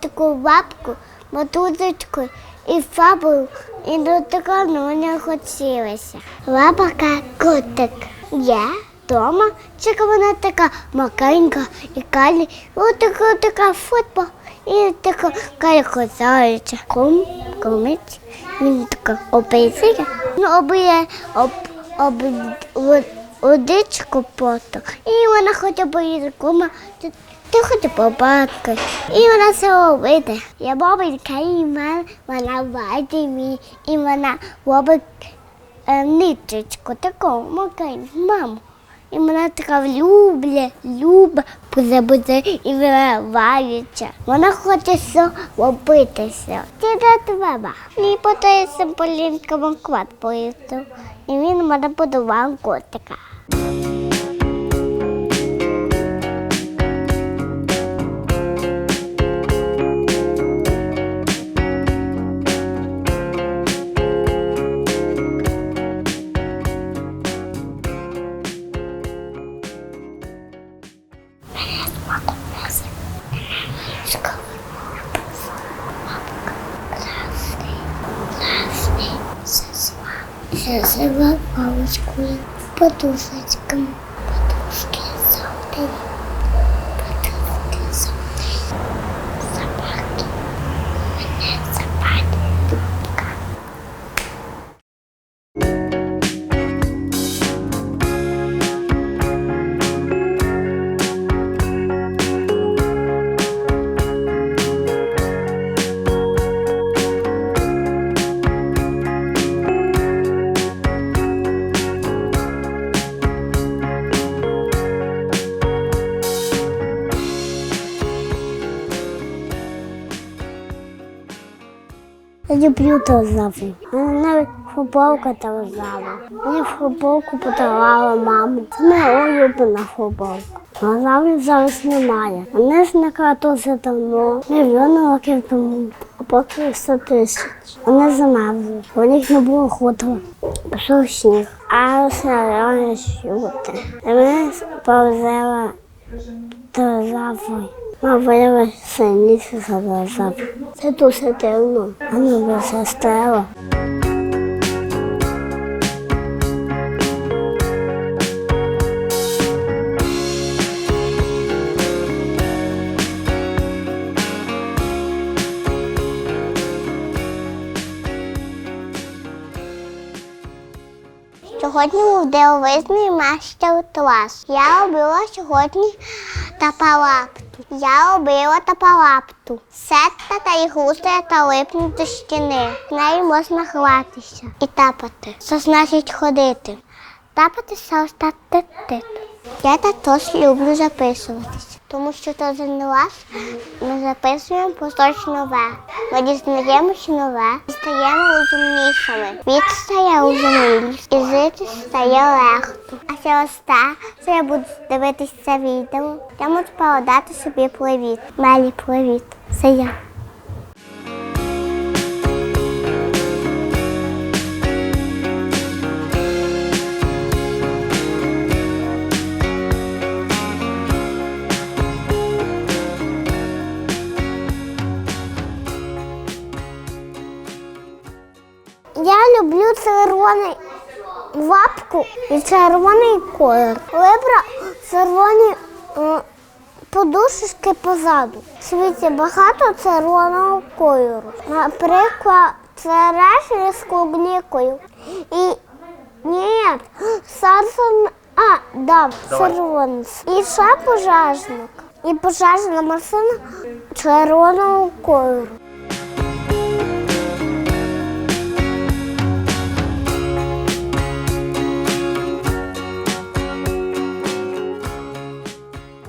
таку бабку, мотузочку і фабу, і до такого мені хотілося. Лапака котик. Я вдома, вона така макенька і калі, ось така футбол. І така хозяюча. Кум, кумець, він така описує. Ну, обиє об, об, водичку поту. І вона хоче поїде кума, ти, ти хоче побатка. І вона все робить. Я бабинька і вона бачить мені, і вона робить ниточку таку, макаємо, маму. І мене така любля, люба, позабуде і виливається. Вона хоче все робитися. Ти де треба? Мені подається Полінка банкват поїздив. І він мене подавав котика. Зазива паличкою, подушечками, Я люблю динозаврів. Мене навіть футболка динозавра. Мені футболку подарувала мама. Це моя улюблена футболка. Динозаврів зараз немає. Вони зникли дуже давно, мільйони років тому. А поки 100 тисяч. Вони замерзли. У них не було хутора. Пішов сніг. А серйозно щути. І ми повзели динозаври. Ми виявилися сильніше за динозаврів. Це дуже дивно. Воно би все стало. Сьогодні був дивовижний майстер-клас. Я робила сьогодні тапалапту. Я робила тапалапту. Сетта та ігрушка та липнуть до стіни. В неї можна гратися і тапати. Це значить ходити. Тапати це остати. Я також люблю записуватися, тому що кожен раз ми записуємо поточно нове. Ми дізнаємося нове стаємо розумнішими. Від стає розумілість і жити стає легко. А через те, що я буду дивитися це відео, я можу передати собі привіт. Мелі привіт. Це я. Я люблю червоний лапку і червоний колір. Вибрав червоні е, подушечки позаду. В світі багато червоного кольору. Наприклад, це реші з клубнікою. І ні, сарсон, а, да, червоний. І ще пожежник. І пожежна машина червоного кольору.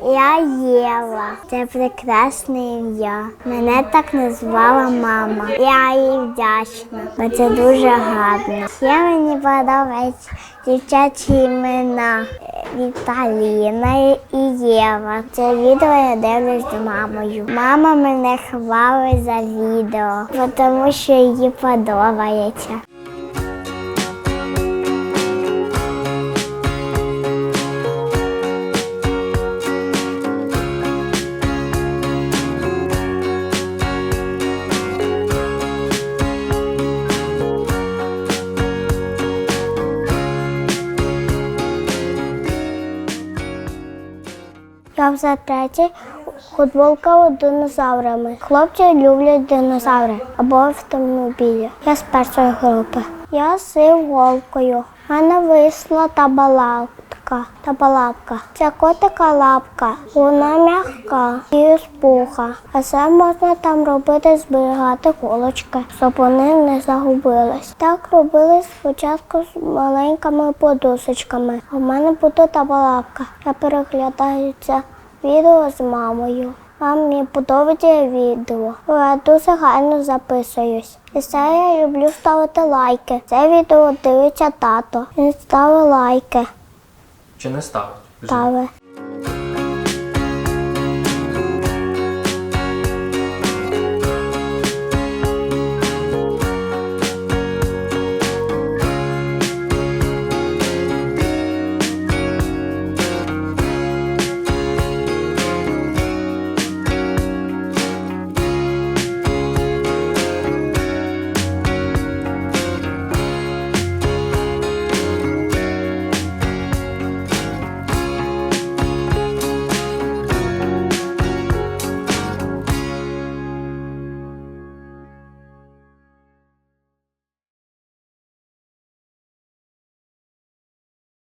Я Єва. Це прекрасне ім'я. Мене так назвала мама. Я їй вдячна, бо це дуже гарно. Ще мені подобаються дівчачі імена Віталіна і Єва. Це відео я дивлюсь з мамою. Мама мене хвалить за відео, тому що їй подобається. За третій футболка з динозаврами. Хлопці люблять динозаври або автомобілі. Я з першої групи. Я з вовкою. У мене висла табалавка. Табалавка. Це котика лапка. Вона м'яка і з пуха. А це можна там робити, зберігати колочки, щоб вони не загубились. Так робили спочатку з маленькими подушечками. А в мене буде табалавка. Я переглядаю це відео з мамою. Мам, мені подобається відео. Я дуже гарно записуюсь. І це я люблю ставити лайки. Це відео дивиться тато. Він ставить лайки. Чи не ставить? Ставить.